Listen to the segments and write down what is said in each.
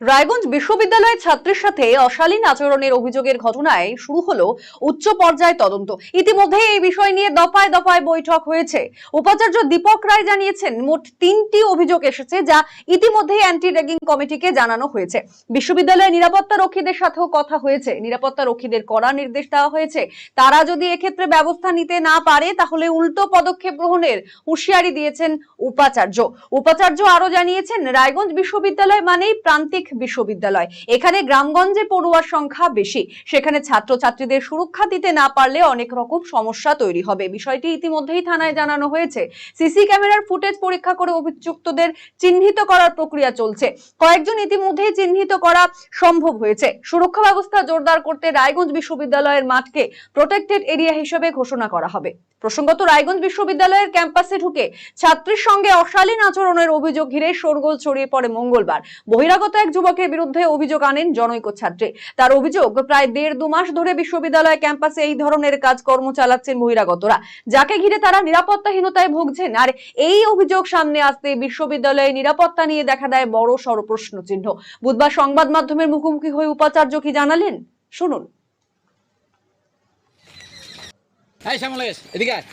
রায়গঞ্জ বিশ্ববিদ্যালয়ের ছাত্রের সাথে অশালীন আচরণের অভিযোগের ঘটনায় শুরু হলো উচ্চ পর্যায়ে তদন্ত। ইতিমধ্যে এই বিষয় নিয়ে দফায় দফায় বৈঠক হয়েছে। উপাচার্য দীপক রায় জানিয়েছেন, মোট তিনটি অভিযোগ এসেছে যা ইতিমধ্যে অ্যান্টি র্যাগিং কমিটিকে জানানো হয়েছে। বিশ্ববিদ্যালয়ের নিরাপত্তা রক্ষীদের সাথেও কথা হয়েছে। নিরাপত্তা রক্ষীদের কড়া নির্দেশ দেওয়া হয়েছে। তারা যদি এক্ষেত্রে ব্যবস্থা নিতে না পারে, তাহলে উল্টো পদক্ষেপ গ্রহণের হুঁশিয়ারি দিয়েছেন উপাচার্য। উপাচার্য আরও জানিয়েছেন, রায়গঞ্জ বিশ্ববিদ্যালয় মানেই প্রান্তিক বিশ্ববিদ্যালয়। এখানে গ্রামগঞ্জে পড়ুয়ার সংখ্যা বেশি। সেখানে ছাত্রছাত্রীদের সুরক্ষা দিতে না পারলে অনেক রকম সমস্যা তৈরি হবে। বিষয়টি ইতিমধ্যেই থানায় জানানো হয়েছে। সিসি ক্যামেরার ফুটেজ পরীক্ষা করে অভিযুক্তদের চিহ্নিত করার প্রক্রিয়া চলছে। কয়েকজন ইতিমধ্যেই চিহ্নিত করা সম্ভব হয়েছে। সুরক্ষা ব্যবস্থা জোরদার করতে রায়গঞ্জ বিশ্ববিদ্যালয়ের মাঠকে প্রোটেক্টেড এরিয়া হিসেবে ঘোষণা করা হবে। প্রসঙ্গত রায়গঞ্জ বিশ্ববিদ্যালয়ের ক্যাম্পাসে ঢুকে ছাত্রীর সঙ্গে অশালীন আচরণের অভিযোগ ঘিরে শোরগোল ছড়িয়ে পড়ে মঙ্গলবার। বহিরাগত এক যুবকের বিরুদ্ধে অভিযোগ আনেন জনৈক ছাত্রী। তার অভিযোগ, প্রায় দেড় দু মাস ধরে বিশ্ববিদ্যালয় ক্যাম্পাসে এই ধরনের কাজকর্ম চালাচ্ছেন বহিরাগতরা। যাকে ঘিরে তারা নিরাপত্তাহীনতায় ভুগছেন। আর এই অভিযোগ সামনে আসতে বিশ্ববিদ্যালয়ে নিরাপত্তা নিয়ে দেখা দেয় বড় সড় প্রশ্ন চিহ্ন বুধবার সংবাদ মাধ্যমের মুখোমুখি হয়ে উপাচার্য কি জানালেন? শুনুন। এই শ্যামলা এস এদিকে আর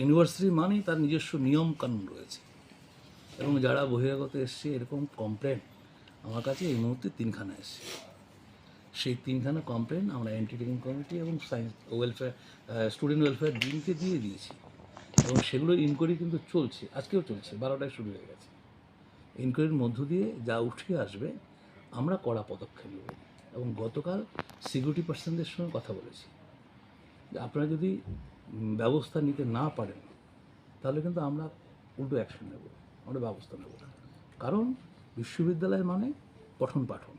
ইউনিভার্সিটি মানেই তার নিজস্ব নিয়ম কানুন রয়েছে। এবং যারা বহিরাগত এসছে, এরকম কমপ্লেন আমার কাছে এই মুহূর্তে তিনখানা এসছে। সেই তিনখানা কমপ্লেন আমরা অ্যান্টি টেকিং কমিটি এবং সায়েন্স ওয়েলফেয়ার স্টুডেন্ট ওয়েলফেয়ার ডিনকে দিয়ে দিয়েছি। এবং সেগুলো ইনকোয়ারি কিন্তু চলছে, আজকেও চলছে, বারোটায় শুরু হয়ে গেছে। ইনকোয়ারির মধ্য দিয়ে যা উঠে আসবে, আমরা কড়া পদক্ষেপ নেব। এবং গতকাল সিকিউরিটি পার্সনদের সঙ্গে কথা বলেছি। আপনারা যদি ব্যবস্থা নিতে না পারেন তাহলে কিন্তু আমরা উল্টো অ্যাকশন নেব আমরা ব্যবস্থা নেব। কারণ বিশ্ববিদ্যালয় মানে পঠন পাঠন।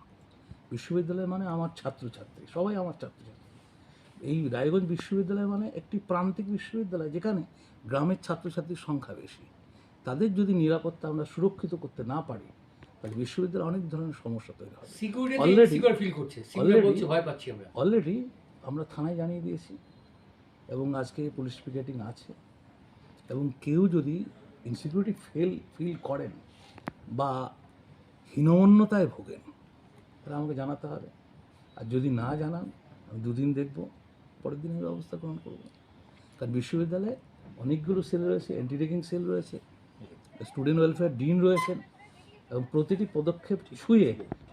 বিশ্ববিদ্যালয় মানে আমার ছাত্রছাত্রী সবাই আমার ছাত্রছাত্রী। এই রায়গঞ্জ বিশ্ববিদ্যালয় মানে একটি প্রান্তিক বিশ্ববিদ্যালয় যেখানে গ্রামের ছাত্রছাত্রীর সংখ্যা বেশি। তাদের যদি নিরাপত্তা আমরা সুরক্ষিত করতে না পারি তাহলে বিশ্ববিদ্যালয়ে অনেক ধরনের সমস্যা তৈরি হবে। আমরা। অলরেডি আমরা থানায় জানিয়ে দিয়েছি। এবং আজকে পুলিশ পিকেটিং আছে এবং কেউ যদি ইনসিকিউরিটি ফেল, ফিল করেন বা হীনমন্যতায় ভোগেন, তাহলে আমাকে জানাতে হবে। আর যদি না জানান, আমি দুদিন দেখব, পরের দিন আমি ব্যবস্থা গ্রহণ করব। কারণ বিশ্ববিদ্যালয়ে অনেকগুলো সেল রয়েছে অ্যান্টি রেগিং সেল রয়েছে স্টুডেন্ট ওয়েলফেয়ার ডিন রয়েছেন, এবং প্রতিটি পদক্ষেপ ছুঁয়ে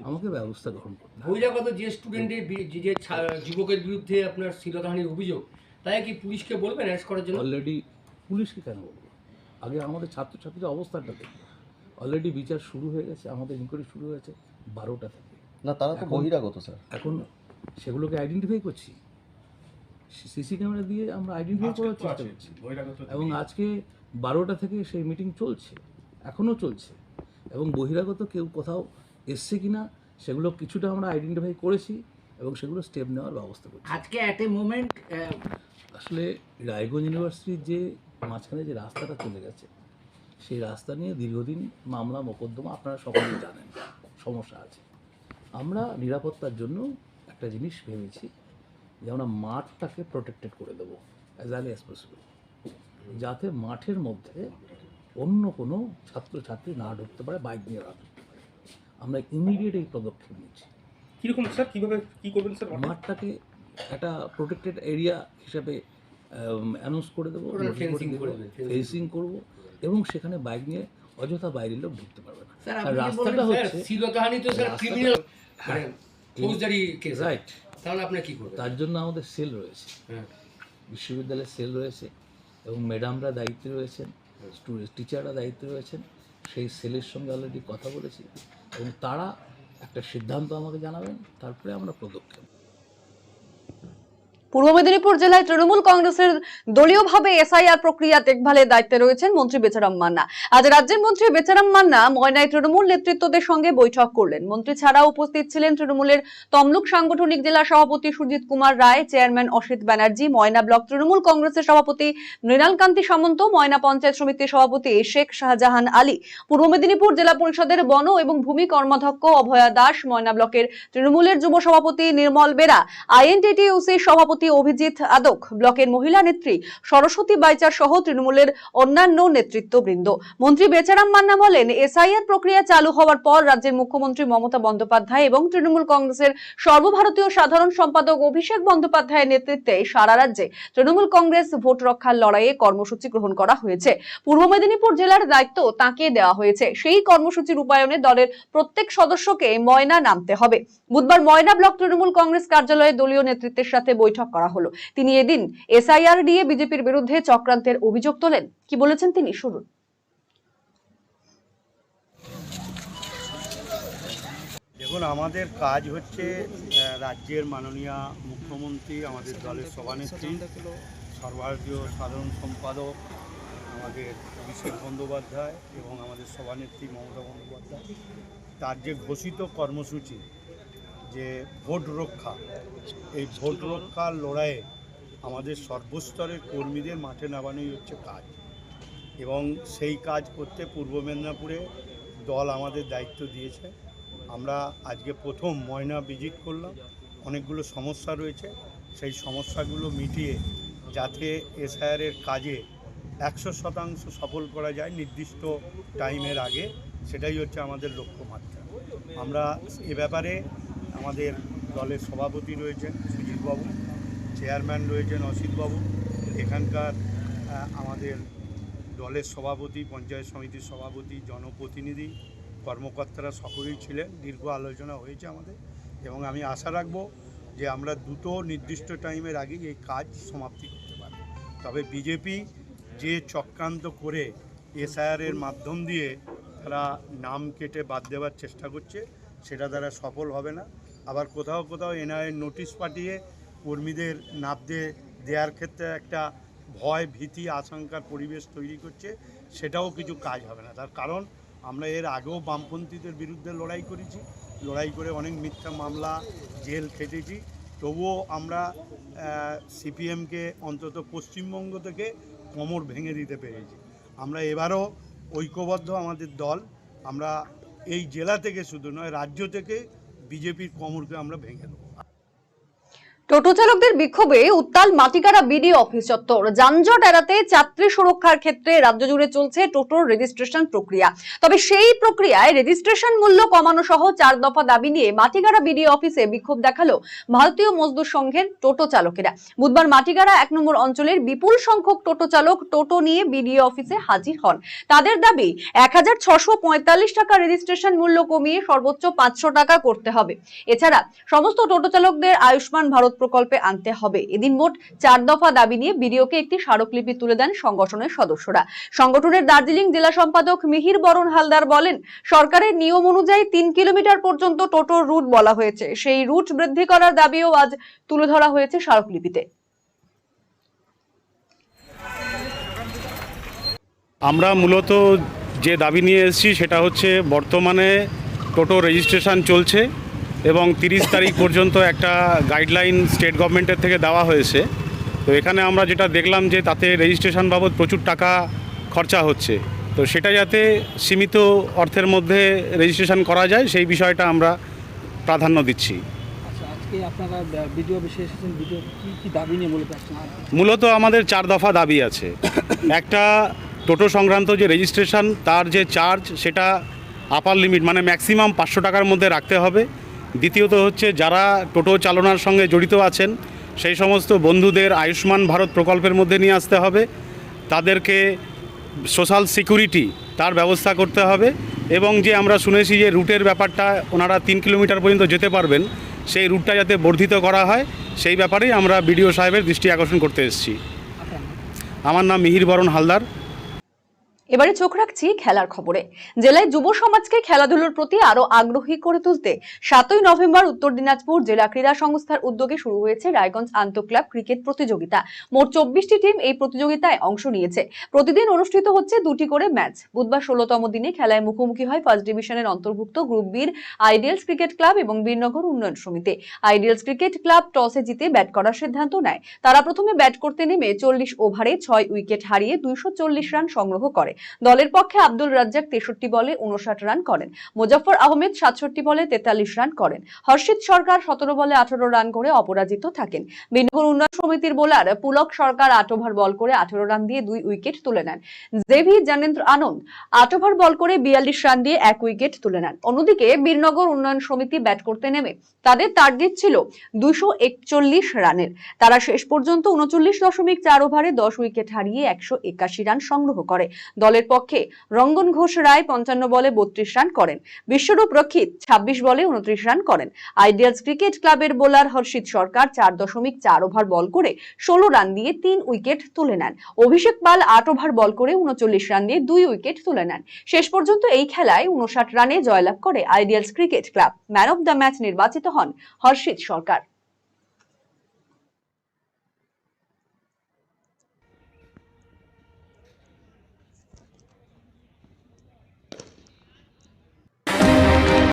আমাকে ব্যবস্থা গ্রহণ করতে বহিরাগত যে স্টুডেন্টের যে যুবকের বিরুদ্ধে আপনার শিলতাহানির অভিযোগ তাই কি পুলিশকে বলবেন অ্যারেস্ট করার জন্য? অলরেডি পুলিশকে কেন বলব? আগে আমাদের ছাত্রছাত্রীদের অবস্থাটা দেখব অলরেডি বিচার শুরু হয়ে গেছে আমাদের ইনকোয়ারি শুরু হয়েছে বারোটা থেকে। না তারা তো বহিরাগত স্যার। এখন সেগুলোকে আইডেন্টিফাই করছি। সিসি ক্যামেরা দিয়ে আমরা আইডেন্টিফাই করার চেষ্টা করছি। এবং আজকে বারোটা থেকে সেই মিটিং চলছে এখনও চলছে। এবং বহিরাগত কেউ কোথাও এসছে কিনা সেগুলো কিছুটা আমরা আইডেন্টিফাই করেছি। এবং সেগুলো স্টেপ নেওয়ার ব্যবস্থা করছি। আজকে অ্যাট এ মোমেন্ট আসলে রায়গঞ্জ ইউনিভার্সিটির যে মাঝখানে যে রাস্তাটা চলে গেছে সেই রাস্তা নিয়ে দীর্ঘদিন মামলা মোকদ্দমা আপনারা সকলেই জানেন সমস্যা আছে। আমরা নিরাপত্তার জন্য একটা জিনিস ভেবেছি যে আমরা মাঠটাকে প্রোটেক্টেড করে দেবো অ্যাজ আর্লি অ্যাজ পসিবল যাতে মাঠের মধ্যে অন্য কোনো ছাত্রছাত্রী না ঢুকতে পারে বাইক নিয়ে না ঢুকতে পারে। আমরা ইমিডিয়েট এই পদক্ষেপ নিচ্ছি। কীরকম স্যার? কীভাবে কি করবেন স্যার? মাঠটাকে একটা প্রোটেক্টেড এরিয়া হিসাবে অ্যানাউন্স করে দেবো। ফেন্সিং করব এবং সেখানে বাইক নিয়ে অযথা বাইরের লোক ঢুকতে পারবে না। রাস্তাটা হচ্ছে শিলতাহানি তো স্যার ক্রিমিনাল মানে হ্যাঁ। ফৌজদারি কেস রাইট তাহলে আপনি কি করবেন? তার জন্য আমাদের সেল রয়েছে। হ্যাঁ। বিশ্ববিদ্যালয়ের সেল রয়েছে এবং ম্যাডামরা দায়িত্বে রয়েছেন টিচাররা দায়িত্বে রয়েছেন। সেই সেলের সঙ্গে অলরেডি কথা বলেছি এবং তারা একটা সিদ্ধান্ত আমাকে জানাবেন তারপরে আমরা পদক্ষেপ পূর্ব মেদিনীপুর জেলায় তৃণমূল কংগ্রেসের দলীয়ভাবে এসআইআর প্রক্রিয়া দেখভালের দায়িত্বে রয়েছেন মন্ত্রী বেচারাম মান্না। আজ রাজ্যের মন্ত্রী বেচারাম মান্না ময়নায় তৃণমূল নেতৃত্বদের সঙ্গে বৈঠক করলেন। মন্ত্রী ছাড়াও উপস্থিত ছিলেন তৃণমূলের তমলুক সাংগঠনিক জেলা সভাপতি সুজিত কুমার রায়, চেয়ারম্যান অসিত ব্যানার্জি, ময়না ব্লক তৃণমূল কংগ্রেসের সভাপতি মৃণাল কান্তি সামন্ত, ময়না পঞ্চায়েত সমিতির সভাপতি শেখ শাহজাহান আলী, পূর্ব মেদিনীপুর জেলা পরিষদের বন এবং ভূমি কর্মাধ্যক্ষ অভয়া দাস, ময়না ব্লকের তৃণমূলের যুব সভাপতি নির্মল বেরা, আইএনটিটিউসির সভাপতি সভাপতি অভিজিৎ আদক, ব্লকের মহিলা নেত্রী সরস্বতী বাইচার সহ তৃণমূলের অন্যান্য নেতৃত্ববৃন্দ। মন্ত্রী বেচারাম মান্না বলেন, এসআইআর প্রক্রিয়া চালু হওয়ার পর রাজ্যের মুখ্যমন্ত্রী মমতা বন্দ্যোপাধ্যায় এবং তৃণমূল কংগ্রেসের সর্বভারতীয় সাধারণ সম্পাদক অভিষেক বন্দ্যোপাধ্যায়ের নেতৃত্বে সারা রাজ্যে তৃণমূল কংগ্রেস ভোট রক্ষার লড়াইয়ে কর্মসূচি গ্রহণ করা হয়েছে। পূর্ব মেদিনীপুর জেলার দায়িত্ব তাকে দেওয়া হয়েছে। সেই কর্মসূচি রূপায়ণে দলের প্রত্যেক সদস্যকে ময়না নামতে হবে। বুধবার ময়না ব্লক তৃণমূল কংগ্রেস কার্যালয়ে দলীয় নেতৃত্বের সাথে বৈঠক করা হলো। তিনি এদিন এসআইআর নিয়ে বিজেপির বিরুদ্ধে চক্রান্তের অভিযোগ তোলেন। কি বলেছেন তিনি? শুনুন। দেখুন, আমাদের কাজ হচ্ছে রাজ্যের মাননীয় মুখ্যমন্ত্রী, আমাদের দলের সভানেত্রী, সর্বভারতীয় সাধারণ সম্পাদক, আমাদের অভিষেক বন্দ্যোপাধ্যায় এবং আমাদের সভানেত্রী মমতা বন্দ্যোপাধ্যায়। তার যে ঘোষিত কর্মসূচি যে ভোট রক্ষা, এই ভোট রক্ষার লড়াইয়ে আমাদের সর্বস্তরের কর্মীদের মাঠে নামানোই হচ্ছে কাজ। এবং সেই কাজ করতে পূর্ব মেদিনীপুরে দল আমাদের দায়িত্ব দিয়েছে। আমরা আজকে প্রথম ময়না ভিজিট করলাম। অনেকগুলো সমস্যা রয়েছে। সেই সমস্যাগুলো মিটিয়ে যাতে এসআইআরের কাজে একশো শতাংশ সফল করা যায় নির্দিষ্ট টাইমের আগে, সেটাই হচ্ছে আমাদের লক্ষ্যমাত্রা। আমরা এ ব্যাপারে আমাদের দলের সভাপতি রয়েছেন সুজিতবাবু, চেয়ারম্যান রয়েছেন অসিতবাবু। এখানকার আমাদের দলের সভাপতি, পঞ্চায়েত সমিতির সভাপতি, জনপ্রতিনিধি, কর্মকর্তারা সকলেই ছিলেন। দীর্ঘ আলোচনা হয়েছে আমাদের এবং আমি আশা রাখব যে আমরা দুটো নির্দিষ্ট টাইমের আগেই এই কাজ সমাপ্তি করতে পারব। তবে বিজেপি যে চক্রান্ত করে এসআইআরের মাধ্যম দিয়ে তারা নাম কেটে বাদ দেওয়ার চেষ্টা করছে, সেটা তারা সফল হবে না। আবার কোথাও কোথাও এনআইয়ের নোটিশ পাঠিয়ে কর্মীদের নাবদে দেওয়ার ক্ষেত্রে একটা ভয়, ভীতি, আশঙ্কার পরিবেশ তৈরি করছে, সেটাও কিছু কাজ হবে না। তার কারণ, আমরা এর আগেও বামপন্থীদের বিরুদ্ধে লড়াই করেছি। লড়াই করে অনেক মিথ্যা মামলা, জেল খেটেছি। তবুও আমরা সিপিএমকে অন্তত পশ্চিমবঙ্গ থেকে কোমর ভেঙে দিতে পেরেছি। আমরা এবারও ঐক্যবদ্ধ আমাদের দল। আমরা এই জেলা থেকে শুধু নয়, রাজ্য থেকে বিজেপির কমরকে আমরা ভেঙে দেবো। টোটো চালকদের বিক্ষোভে উত্তাল মাটিকারা বিডি অফিস চত্বর। যানজট এড়াতে যাত্রী সুরক্ষার ক্ষেত্রে রাজ্য জুড়ে চলছে টোটোর রেজিস্ট্রেশন প্রক্রিয়া। তবে সেই প্রক্রিয়ায় রেজিস্ট্রেশন মূল্য কমানো সহ চার দফা দাবি নিয়ে মাটিগাড়া বিডি অফিসে বিক্ষোভ দেখাল ভারতীয় মজদুর সংঘের টোটো চালকেরা। বুধবার মাটিগাড়া এক নম্বর অঞ্চলের বিপুল সংখ্যক টোটো চালক টোটো নিয়ে বিডিও অফিসে হাজির হন। তাদের দাবি, এক টাকা রেজিস্ট্রেশন মূল্য কমিয়ে সর্বোচ্চ পাঁচশো টাকা করতে হবে। এছাড়া সমস্ত টোটো চালকদের আয়ুষ্মান ভারত প্রকল্পে আনতে হবে। এদিন মোট চার দফা দাবি নিয়ে বিডিওকে একটি স্মারকলিপি তুলে দেন সংগঠনের সদস্যরা। সংগঠনের দার্জিলিং জেলা সম্পাদক মিহির বরণ হালদার বলেন, সরকারের নিয়ম অনুযায়ী তিন কিলোমিটার পর্যন্ত টোটোর রুট বলা হয়েছে। সেই রুট বৃদ্ধি করার দাবিও আজ তুলে ধরা হয়েছে স্মারকলিপিতে। আমরা মূলত যে দাবি নিয়ে এসেছি সেটা হচ্ছে বর্তমানে টোটো রেজিস্ট্রেশন চলছে। এবং তিরিশ তারিখ পর্যন্ত একটা গাইডলাইন স্টেট গভর্নমেন্টের থেকে দেওয়া হয়েছে। তো এখানে আমরা যেটা দেখলাম যে তাতে রেজিস্ট্রেশন বাবদ প্রচুর টাকা খরচা হচ্ছে। তো সেটা যাতে সীমিত অর্থের মধ্যে রেজিস্ট্রেশন করা যায় সেই বিষয়টা আমরা প্রাধান্য দিচ্ছি। আচ্ছা মূলত আমাদের চার দফা দাবি আছে। একটা টোটো সংক্রান্ত যে রেজিস্ট্রেশন তার যে চার্জ সেটা আপার লিমিট মানে ম্যাক্সিমাম পাঁচশো টাকার মধ্যে রাখতে হবে। দ্বিতীয়ত হচ্ছে যারা টোটো চালনার সঙ্গে জড়িত আছেন সেই সমস্ত বন্ধুদের আয়ুষ্মান ভারত প্রকল্পের মধ্যে নিয়ে আসতে হবে। তাদেরকে সোশ্যাল সিকিউরিটি তার ব্যবস্থা করতে হবে এবং যে আমরা শুনেছি যে রুটের ব্যাপারটা ওনারা তিন কিলোমিটার পর্যন্ত যেতে পারবেন সেই রুটটা যাতে বর্ধিত করা হয় সেই ব্যাপারেই আমরা বিডিও সাহেবের দৃষ্টি আকর্ষণ করতে এসেছি। আমার নাম মিহির বরণ হালদার। এবারে চোখ রাখছি খেলার খবরে। জেলায় যুব সমাজকে খেলাধুলোর প্রতি আরও আগ্রহী করে তুলতে সাতই নভেম্বর উত্তর দিনাজপুর জেলা ক্রীড়া সংস্থার উদ্যোগে শুরু হয়েছে রায়গঞ্জ আন্তঃক্লাব ক্রিকেট প্রতিযোগিতা। মোট চব্বিশটি টিম এই প্রতিযোগিতায় অংশ নিয়েছে। প্রতিদিন অনুষ্ঠিত হচ্ছে দুটি করে ম্যাচ। বুধবার ষোলতম দিনে খেলায় মুখোমুখি হয় ফার্স্ট ডিভিশনের অন্তর্ভুক্ত গ্রুপ বির আইডিয়ালস ক্রিকেট ক্লাব এবং বীরনগর উন্নয়ন সমিতি। আইডিয়ালস ক্রিকেট ক্লাব টসে জিতে ব্যাট করার সিদ্ধান্ত নেয়। তারা প্রথমে ব্যাট করতে নেমে চল্লিশ ওভারে ছয় উইকেট হারিয়ে দুইশো চল্লিশ রান সংগ্রহ করে। দলের পক্ষে আব্দুল রাজ্জাক তেষট্টি বলে উনষাট রান করেন। মুজফর আহমেদ সাতষট্টি বলে তেতাল্লিশ রান করেন। হর্ষিত সরকার সতেরো বলে আঠারো রান করে অপরাজিত থাকেন। বিনগর উন্নয়ন সমিতির বোলার পুলক সরকার আট ওভার বল করে আঠারো রান দিয়ে দুই উইকেট তুলে নেন। জেভি জানেন্দ্র আনন্দ আট ওভার বল করে বিয়াল্লিশ রান দিয়ে এক উইকেট তুলে নেন। অন্যদিকে বীরনগর উন্নয়ন সমিতি ব্যাট করতে নেমে তাদের টার্গেট ছিল একচল্লিশ রানের। তারা শেষ পর্যন্ত উনচল্লিশ দশমিক চার ওভারে দশ উইকেট হারিয়ে একশো একাশি রান সংগ্রহ করে। দলের পক্ষে রঙ্গন ঘোষ রায় পঞ্চান্ন বলে বত্রিশ রান করেন। বিশ্বরূপ রক্ষিত ছাব্বিশ বলে উনত্রিশ রান করেন। আইডিয়ালস ক্রিকেট ক্লাবের বোলার হর্ষিত সরকার চার দশমিক চার ওভার বল করে ষোলো রান দিয়ে তিন উইকেট তুলে নেন। অভিষেক পাল আট ওভার বল করে উনচল্লিশ রান দিয়ে দুই উইকেট তুলে নেন। শেষ পর্যন্ত এই খেলায় উনষাট রানে জয়লাভ করে Ideals cricket club man of the match নির্বাচিত হন হর্ষিত সরকার।